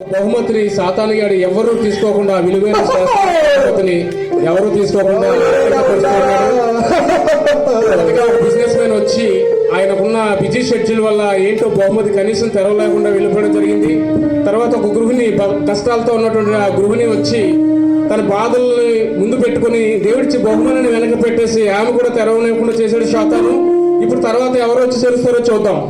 బహుమతిని సాతాని గారు ఎవరు తీసుకోకుండా విలువైన బహుమతిని ఎవరు తీసుకోకుండా బిజినెస్ మ్యాన్ వచ్చి ఆయనకున్న బిజీ షెడ్యూల్ వల్ల ఏంటో బహుమతి కనీసం తెరవలేకుండా వెళ్ళిపోవడం జరిగింది. తర్వాత ఒక గృహిణి కష్టాలతో ఉన్నటువంటి ఆ గృహిణి వచ్చి తన బాధల్ని ముందు పెట్టుకుని దేవుడిచ్చి బహుమానాన్ని వెనక పెట్టేసి ఆమె కూడా తెరవలేకుండా చేశాడు శాతాను ఇప్పుడు తర్వాత ఎవరు వచ్చి చేరుస్తారో చూద్దాం.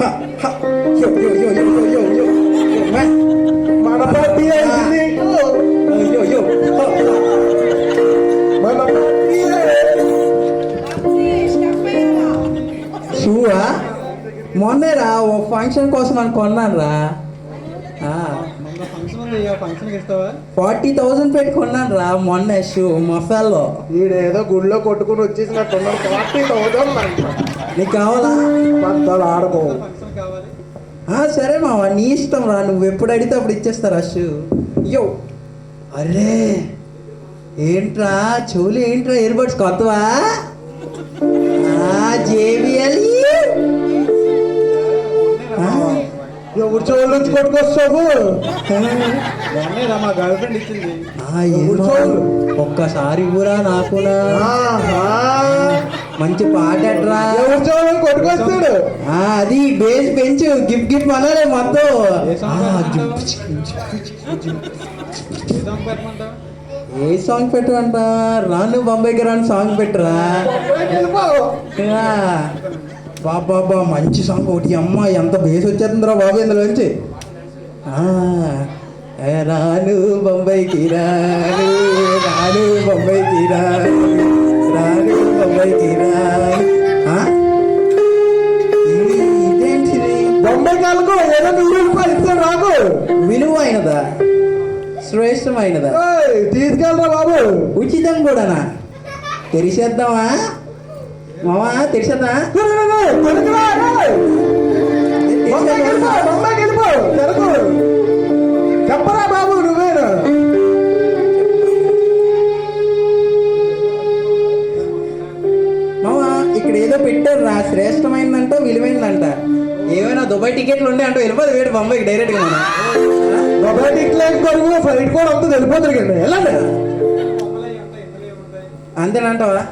Ha ha yo yo yo yo yo yo yo yo man మన పార్టీ అయింది yo yo ha మన పార్టీ షూవా? మొన్నేరా ఓ ఫంక్షన్ కోసం అని కొన్నాను రా ఫార్టీ థౌసండ్ పెట్టి కొన్నాను రా మొన్న షూ మసాల్లో ఈడేదో గుళ్ళో కొట్టుకుని వచ్చేసినట్టున్నాడు ఫార్టీ థౌసండ్ అంట. నీకు కావాలా పెద్దలు ఆడుకో సరే మావా నీ ఇష్టం రా. నువ్వు ఎప్పుడు అడిగితే అప్పుడు ఇచ్చేస్తారా షూ అయ్యో. అరే ఏంట్రా? చెవులు ఏంట్రా? ఇయర్బడ్స్ కొత్తవా? జేబిఎల్. ఎవరి చెవుల నుంచి కొట్టుకొస్తావు? మొన్నేరా మా గర్ల్ ఫ్రెండ్ ఇచ్చింది ఒక్కసారి కూడా నాకునా? ఆహా. మంచి పాట చెవుల కొట్టుకొస్తాడు అది బేస్ పెంచు గిఫ్ట్ గిఫ్ట్ మనలే మొత్తం ఏ సాంగ్ పెట్టమంట? రాను బొంబాయికి రాను సాంగ్ పెట్టరా. బాబా బా మంచి సాంగ్ ఒకటి. అమ్మ ఎంత బేస్ వచ్చేస్తుందిరా బాబు ఇందులోంచి. ఆ, ఏ రాను బొంబాయికి రాను రాను బొంబాయికి రాను. బొంబాయికాయలకు ఏదో నూరు రూపాయలు ఇస్తాను నాకు విలువైనదా? శ్రేష్టమైనదా? తీసుకెళ్ళరా బాబు. ఉచితం కూడానా? తెరిచేద్దామా? మావా తెరిచేద్దా పోయాడు బొంబాయికి డైరెక్ట్గా రొమాంటిక్ లైఫ్ కొరకు ఫైట్ కూడా అంతా వెళ్ళిపోతారు కదండి వెళ్ళండి. అంతేనంటావా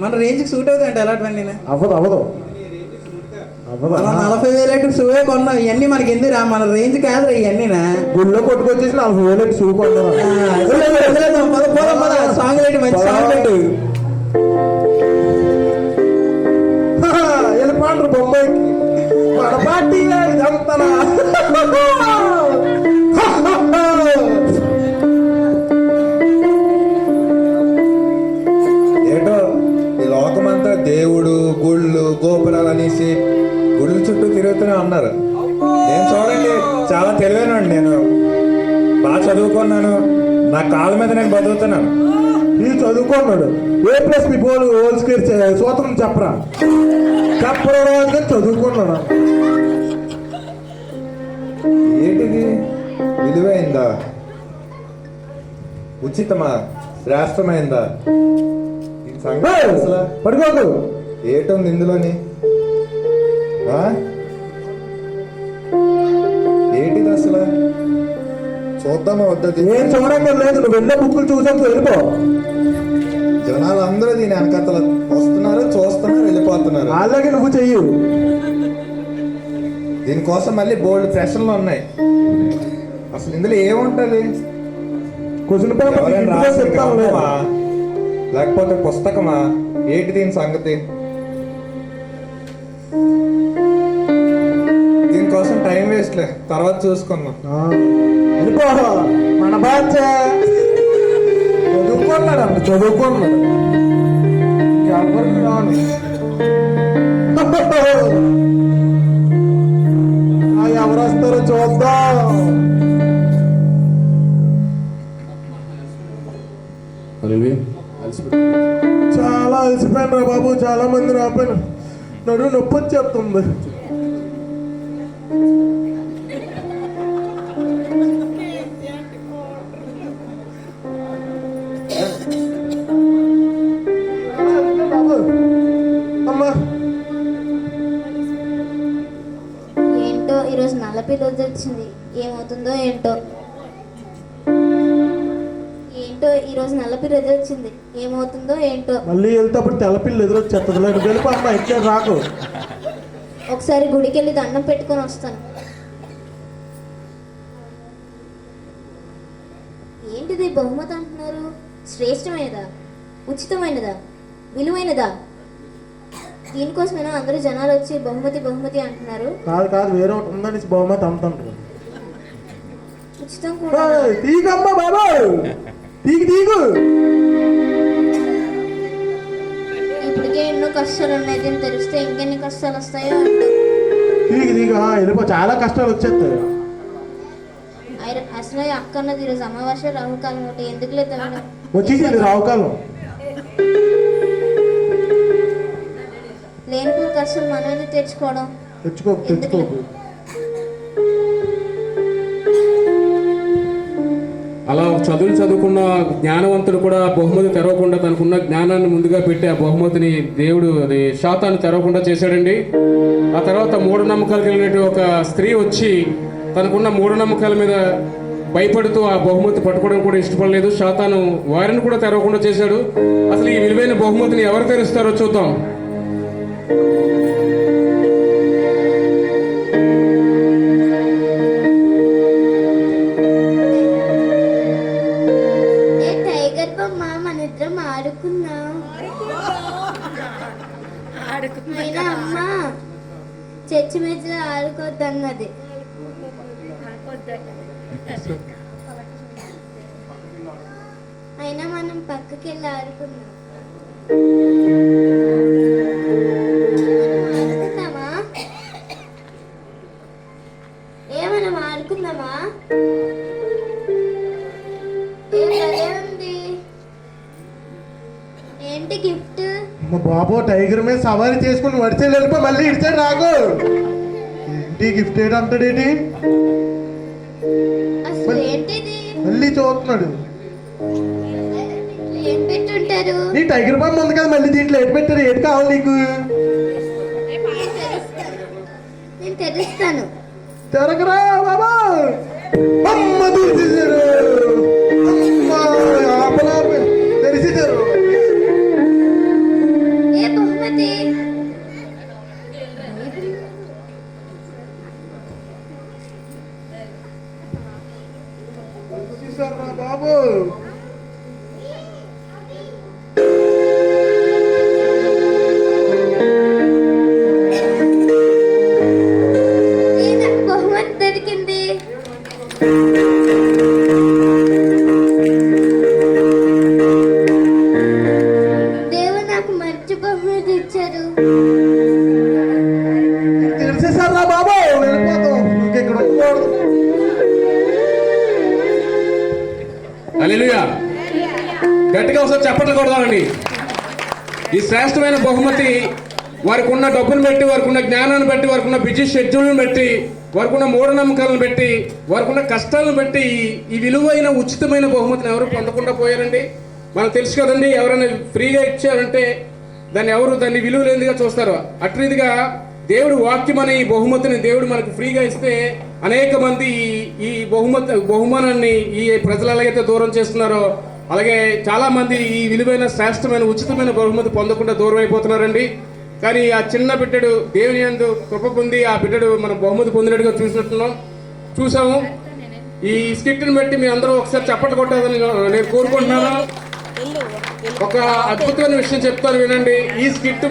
మన రేంజ్కి సూట్ అవుతాయంట అలాంటివన్నీ అవ్వదు అవ్వదు. నలభై వేలు సూ కొన్నాం ఇవన్నీ మనకి ఎందురా మన రేంజ్ కాదు ఇవన్నీ గుళ్ళో కొట్టుకొచ్చేసి నలభై వేలు షూ కొన్నాం సాంగ్ రేట్ మంచి సాంగ్ రేట్ వెళ్ళిపోండి ఏటో ఈ లోకమంతా దేవుడు గుళ్ళు గోపురాలు అనేసి గుళ్ళు చుట్టూ తిరుగుతూనే ఉన్నారు. నేను చూడండి చాలా తెలివైనండి నేను. బాగా చదువుకున్నాను. నా కాళ్ళ మీద నేను బతుకుతున్నాను. నేను చదువుకున్నాడు. ఏ ప్లస్ మీ బోల్ హోల్ స్క్వేర్ సూత్రం చెప్పరా? చెప్పడం చదువుకున్నాను. ఏంటిది? విలువైందా? ఉచితమా? శ్రేష్టమైందా అసలు పడుకోకు! ఏటుంది ఇందులోని? ఏంటిది అసలు? చూద్దామా వద్దది? ఏం చూడంగా లేదు నువ్వు వెళ్ళే బుక్కులు చూసాక వెళ్ళిపో. జనాలు అందరూ దీని వెనకతల వస్తున్నారు చూస్తున్నారు వెళ్ళిపోతున్నారు. అలాగే నువ్వు చెయ్యు. దీనికోసం మళ్ళీ బోల్డ్ ప్రశ్నలు ఉన్నాయి. అసలు ఇందులో ఏముంటది? క్వశ్చన్? లేకపోతే పుస్తకమా? ఏంటి దీని సంగతి? దీనికోసం టైం వేస్ట్లే తర్వాత చూసుకుందాం. మన బాధ్య. చదువుకున్నాడు చదువుకున్నాడు. రాను? ఎవరు వస్తారో చూద్దాం చాలా అలసిపోయాను రా బాబు చాలా మంది రాపోయిన నడు నొప్పి వచ్చేస్తుంది. రోజు వచ్చింది ఏమవుతుందో ఏంటో. ఏంటో ఈ రోజు నల్లపి రోజు వచ్చింది ఏమవుతుందో ఏంటో. మళ్ళీ వెళ్తేప్పుడు తెల్లపిల్లి ఎదురొచ్చేస్తుంది వెళ్ళిపో అమ్మా రాకు. ఒకసారి గుడికి వెళ్ళి దండం పెట్టుకొని వస్తాను. ఏంటిది బహుమతి అంటున్నారు? శ్రేష్టమైనదా? ఉచితమైనదా? విలువైనదా? దీనికోసమైనా అందరూ జనాలు వచ్చి బహుమతి బహుమతి అంటున్నారు. కాదు కాదు వేరే ఒకటి ఉందని బహుమతి అమ్ముతుంటారు ఉచితం కూడా తీగమ్మా బాబు! తీగి తీగు! ఇప్పటికే ఎన్నో కష్టాలు ఉన్నాయి దీన్ని తెలిస్తే ఇంకెన్ని కష్టాలు వస్తాయో అంటూ. తీగి తీగ వెళ్ళిపో చాలా కష్టాలు వచ్చేస్తాయి. అసలు అక్క అన్నది ఈరోజు అమావాస్య రాహుకాలం ఒకటి. ఎందుకు లేదు వచ్చేసింది రావుకాలం కష్టాలు మనమే తెచ్చుకోవడం? తెచ్చుకో తెచ్చుకోకు అలా చదువులు చదువుకున్న జ్ఞానవంతుడు కూడా బహుమతి తెరవకుండా తనకున్న జ్ఞానాన్ని ముందుగా పెట్టి ఆ బహుమతిని దేవుడు అది శాతాన్ని తెరవకుండా చేశాడండి. ఆ తర్వాత మూఢనమ్మకాలు కలిగినటువంటి ఒక స్త్రీ వచ్చి తనకున్న మూఢనమ్మకాల మీద భయపడుతూ ఆ బహుమతి పట్టుకోవడం కూడా ఇష్టపడలేదు. శాతాను వారిని కూడా తెరవకుండా చేశాడు. అసలు ఈ విలువైన బహుమతిని ఎవరు తెరుస్తారో చూద్దాం. అమ్మ చర్చి మీద ఆడుకోవద్దన్నది అయినా మనం పక్కకి వెళ్ళి ఆడుకుందాం. అమ్మ బాబు టైగర్ మీద సవారీ చేసుకుని వడిచే వెళ్ళిపో మళ్ళీ ఇడిచాడు రాకు. ఏంటి గిఫ్ట్ ఏంటిది? మళ్ళీ చూస్తున్నాడు. నీ టైగర్ బొమ్మ ఉంది కదా మళ్ళీ దీంట్లో ఏటి పెట్టారు ఏటి కావాలి నీకు? నేను తెరిచేశారురా బాబు. బహుమతి దొరికింది. అలెలుయా గట్టిగా ఒకసారి చప్పట్లు కొడదామండి. ఈ శ్రేష్టమైన బహుమతి వారికి ఉన్న డబ్బును బట్టి వారికి ఉన్న జ్ఞానాన్ని బట్టి వారికి ఉన్న బిజీ షెడ్యూల్ని బట్టి వారికి ఉన్న మూఢనమ్మకాలను బట్టి వారికి ఉన్న కష్టాలను బట్టి ఈ- ఈ విలువైన ఉచితమైన బహుమతిని ఎవరు పొందకుండా పోయారండి? మనకు తెలుసు కదండి ఎవరైనా ఫ్రీగా ఇచ్చారంటే దాన్ని ఎవరు దాన్ని విలువ లేనిదిగా చూస్తారు. అట్రీదిగా దేవుడు వాక్యం అనే ఈ బహుమతిని దేవుడు మనకు ఫ్రీగా ఇస్తే అనేక మంది ఈ- బహుమతి బహుమానాన్ని ఈ ప్రజలు ఎలాగైతే దూరం చేస్తున్నారో అలాగే చాలా మంది ఈ విలువైన శ్రేష్టమైన ఉచితమైన బహుమతి పొందకుండా దూరం అయిపోతున్నారండి. కానీ ఆ చిన్న బిడ్డడు దేవుని యందు కృప పొంది ఆ బిడ్డడు మన బహుమతి పొందినట్టుగా చూసినట్టున్నాం. చూసాము. ఈ స్కిట్ని బట్టి మీ అందరూ ఒకసారి చప్పట్లు కొట్టాలని నేను కోరుకుంటున్నాను. ఒక అద్భుతమైన విషయం చెప్తాను వినండి. ఈ స్కిట్